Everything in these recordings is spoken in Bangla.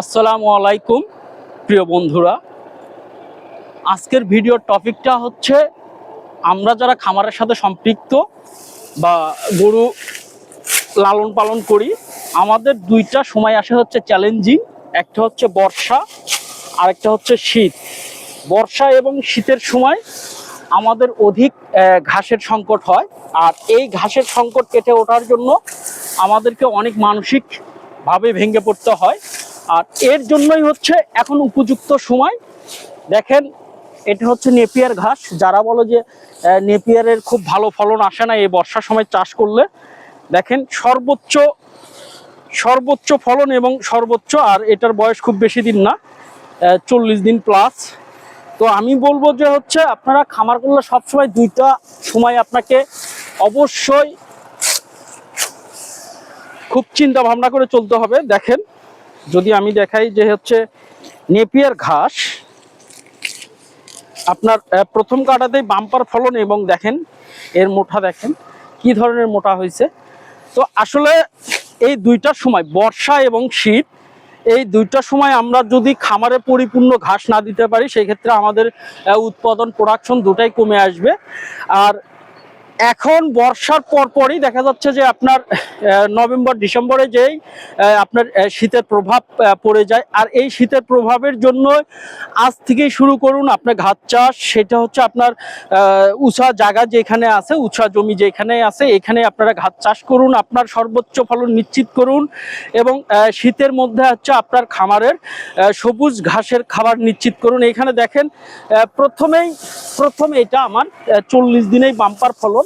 আসসালামু আলাইকুম, প্রিয় বন্ধুরা। আজকের ভিডিওর টপিকটা হচ্ছে, আমরা যারা খামারের সাথে সম্পৃক্ত বা গরু লালন পালন করি, আমাদের দুইটা সময় আসে হচ্ছে চ্যালেঞ্জিং একটা হচ্ছে বর্ষা আর একটা হচ্ছে শীত। বর্ষা এবং শীতের সময় আমাদের অধিক ঘাসের সংকট হয়। আর এই ঘাসের সংকট কেটে ওঠার জন্য আমাদেরকে অনেক মানসিক ভাবে ভেঙে পড়তে হয়। আর এর জন্যই হচ্ছে এখন উপযুক্ত সময়। দেখেন, এটা হচ্ছে নেপিয়ার ঘাস। যারা বলো যে নেপিয়ারের খুব ভালো ফলন আসে না এই বর্ষার সময় চাষ করলে, দেখেন সর্বোচ্চ সর্বোচ্চ ফলন এবং সর্বোচ্চ, আর এটার বয়স খুব বেশি দিন না চল্লিশ দিন প্লাস তো আমি বলব যে হচ্ছে, আপনারা খামার করলে সবসময় দুইটা সময় আপনাকে অবশ্যই খুব চিন্তা ভাবনা করে চলতে হবে। দেখেন যদি আমি দেখাই যে হচ্ছে নেপিয়ার ঘাস, আপনার প্রথম কাটাতেই বাম্পার ফলন এবং দেখেন, এর মোটা দেখেন, কি ধরনের মোটা হয়েছে। তো আসলে এই দুইটা সময়, বর্ষা এবং শীত, এই দুইটা সময় আমরা যদি খামারে পরিপূর্ণ ঘাস না দিতে পারি সেই ক্ষেত্রে আমাদের উৎপাদন প্রোডাকশন দুটাই কমে আসবে। আর এখন বর্ষার পরপরই দেখা যাচ্ছে যে আপনার নভেম্বর, ডিসেম্বরে যেই আপনার শীতের প্রভাব পড়ে যায়। আর এই শীতের প্রভাবের জন্য আজ থেকেই শুরু করুন আপনার ঘাস চাষ। সেটা হচ্ছে আপনার উঁচা জায়গা যেখানে আছে, উঁচা জমি যেখানে আছে, এখানে আপনারা ঘাস চাষ করুন, আপনার সর্বোচ্চ ফলন নিশ্চিত করুন এবং শীতের মধ্যে হচ্ছে আপনার খামারের সবুজ ঘাসের খাবার নিশ্চিত করুন। এখানে দেখেন প্রথমেই, প্রথম এটা আমার চল্লিশ দিনেই বাম্পার ফলন।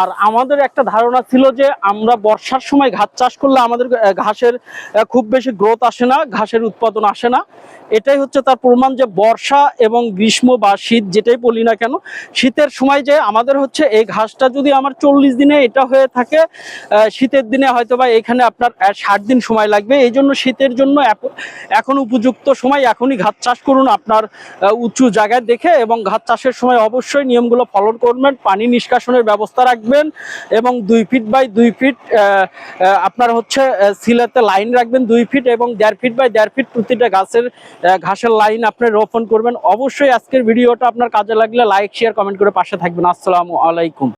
আর আমাদের একটা ধারণা ছিল যে আমরা বর্ষার সময় ঘাস চাষ করলে আমাদের ঘাসের খুব বেশি গ্রোথ আসে না, ঘাসের উৎপাদন আসে না। এটাই হচ্ছে তার প্রমাণ যে বর্ষা এবং গ্রীষ্ম বা শীত যেটাই বলি না কেন, শীতের সময় যে আমাদের হচ্ছে এই ঘাসটা যদি আমার চল্লিশ দিনে এটা হয়ে থাকে শীতের দিনে হয়তো বা এখানে আপনার ষাট দিন সময় লাগবে। এই জন্য শীতের জন্য এখন উপযুক্ত সময় এখনই ঘাস চাষ করুন আপনার উঁচু জায়গায় দেখে এবং ঘাস চাষের সময় অবশ্যই নিয়মগুলো ফলো করবেন। পানি নিষ্কাশনের ব্যবস্থা রাখবেন এবং দুই ফিট বাই দুই ফিট আপনার হচ্ছে সিলেতে লাইন রাখবেন দুই ফিট এবং দেড় ফিট বাই দেড় ফিট প্রতিটা গাছের ঘাসের লাইন আপনি রোপণ করবেন। অবশ্যই আজকের ভিডিওটা আপনার কাজে লাগলে লাইক শেয়ার কমেন্ট করে পাশে থাকবেন। আসসালামু আলাইকুম।